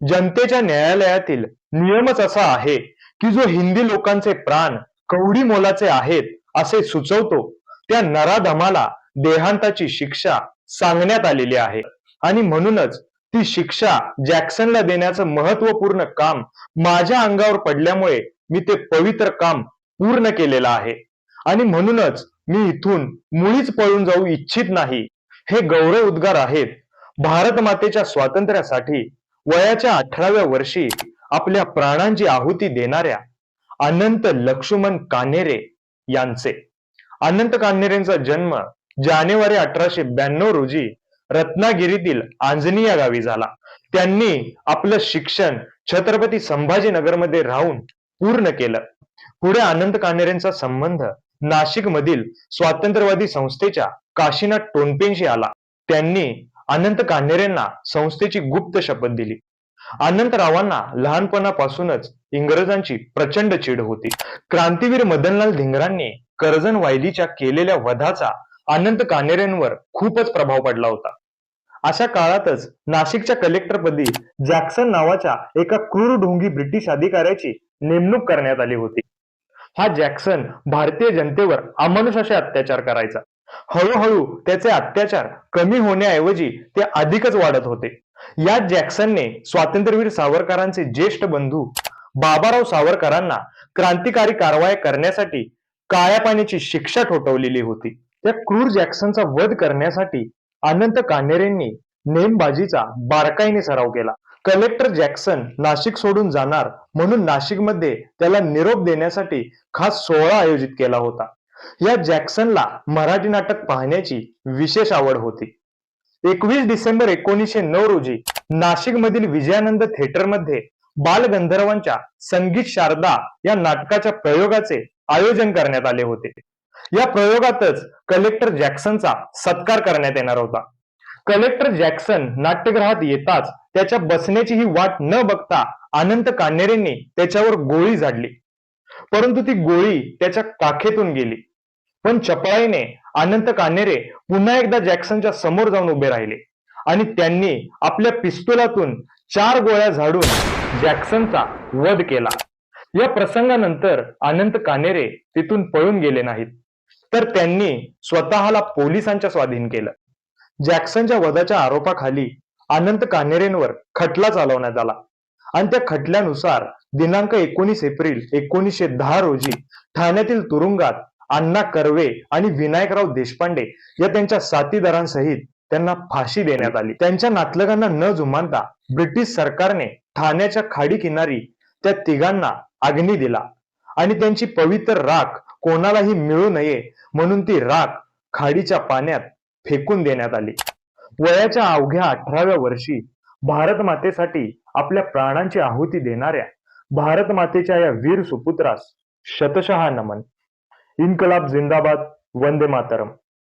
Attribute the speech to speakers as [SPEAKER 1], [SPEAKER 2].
[SPEAKER 1] जनतेच्या न्यायालयातील नियमच असा आहे की जो हिंदी लोकांचे प्राण कवडी मोलाचे आहेत असे सुचवतो त्या नराधमाला देहांताची शिक्षा सांगण्यात आलेली आहे. आणि म्हणूनच ती शिक्षा जॅक्सनला देण्याचं महत्त्वपूर्ण काम माझ्या अंगावर पडल्यामुळे मी ते पवित्र काम पूर्ण केलेलं आहे. आणि म्हणूनच मी इथून मुळीच पळून जाऊ इच्छित नाही. हे गौरव उद्गार आहेत. भारत मातेच्या स्वातंत्र्यासाठी वयाच्या अठराव्या वर्षी आपल्या प्राणांची आहुती देणाऱ्या अनंत लक्ष्मण कान्हेरे यांचे. अनंत कान्हेरेंचा जन्म जानेवारी अठराशे ब्याण्णव रोजी रत्नागिरीतील आंजनी या गावी झाला. त्यांनी आपलं शिक्षण छत्रपती संभाजीनगरमध्ये राहून पूर्ण केलं. पुढे अनंत कान्हेरेंचा संबंध नाशिक मधील स्वातंत्र्यवादी संस्थेच्या काशीनाथ टोनपेंशी आला. त्यांनी अनंत कान्हेरेंना संस्थेची गुप्त शपथ दिली. अनंतरावांना लहानपणापासूनच इंग्रजांची प्रचंड चीड होती. क्रांतीवीर मदनलाल धिंगरांनी कर्जन वायलीच्या केलेल्या वधाचा अनंत कान्हेरेंवर खूपच प्रभाव पडला होता. अशा काळातच नाशिकच्या कलेक्टरपदी जॅक्सन नावाच्या एका क्रूर ढोंगी ब्रिटिश अधिकाऱ्याची नेमणूक करण्यात आली होती. हा जॅक्सन भारतीय जनतेवर अमानुष असे अत्याचार करायचा. हळूहळू त्याचे अत्याचार कमी होण्याऐवजी ते अधिकच वाढत होते. या जॅक्सनने स्वातंत्र्यवीर सावरकरांचे ज्येष्ठ बंधू बाबाराव सावरकरांना क्रांतिकारी कारवाया करण्यासाठी काळ्या पाण्याची शिक्षा ठोठवलेली होती. त्या क्रूर जॅक्सनचा वध करण्यासाठी अनंत कान्हेरेंनी नेमबाजीचा बारकाईने सराव केला. कलेक्टर जॅक्सन नाशिक सोडून जाणार म्हणून नाशिकमध्ये त्याला निरोप देण्यासाठी खास सोहळा आयोजित केला होता. या जॅक्सनला मराठी नाटक पाहण्याची विशेष आवड होती. एकवीस डिसेंबर एकोणीसशे नऊ रोजी नाशिक मधील विजयानंद थिएटरमध्ये बालगंधर्वांच्या संगीत शारदा या नाटकाच्या प्रयोगाचे आयोजन करण्यात आले होते. या प्रयोगातच कलेक्टर जॅक्सनचा सत्कार करण्यात येणार होता. कलेक्टर जॅक्सन नाट्यगृहात येताच त्याच्या बसण्याची ही वाट न बघता अनंत कान्हेरेंनी त्याच्यावर गोळी झाडली. परंतु ती गोळी त्याच्या काखेतून गेली. पण चपळाईने अनंत कान्हेरे पुन्हा एकदा जॅक्सनच्या समोर जाऊन उभे राहिले. आणि त्यांनी आपल्या पिस्तुलातून चार गोळ्या झाडून जॅक्सनचा वध केला. या प्रसंगानंतर अनंत कान्हेरे तिथून पळून गेले नाहीत. तर त्यांनी स्वतःला पोलिसांच्या स्वाधीन केलं. जॅक्सनच्या वधाच्या आरोपाखाली अनंत कानेरेंवर खटला चालवण्यात आला. आणि त्या खटल्यानुसार दिनांक एकोणीस एप्रिल एकोणीसशे दहा रोजी ठाण्यातील तुरुंगात अण्णा कर्वे आणि विनायकराव देशपांडे या त्यांच्या साथीदारांसहित त्यांना फाशी देण्यात आली. त्यांच्या नातलगांना न जुमानता ब्रिटिश सरकारने ठाण्याच्या खाडी किनारी त्या तिघांना अग्नी दिला आणि त्यांची पवित्र राख कोणालाही मिळू नये म्हणून ती राख खाडीच्या पाण्यात फेकून देण्यात आली. वयाच्या अवघ्या अठराव्या वर्षी भारत मातेसाठी आपल्या प्राणांची आहुती देणाऱ्या भारत मातेच्या या वीर सुपुत्रास शतशहा नमन. इन्कलाब जिंदाबाद वंदे मातरम.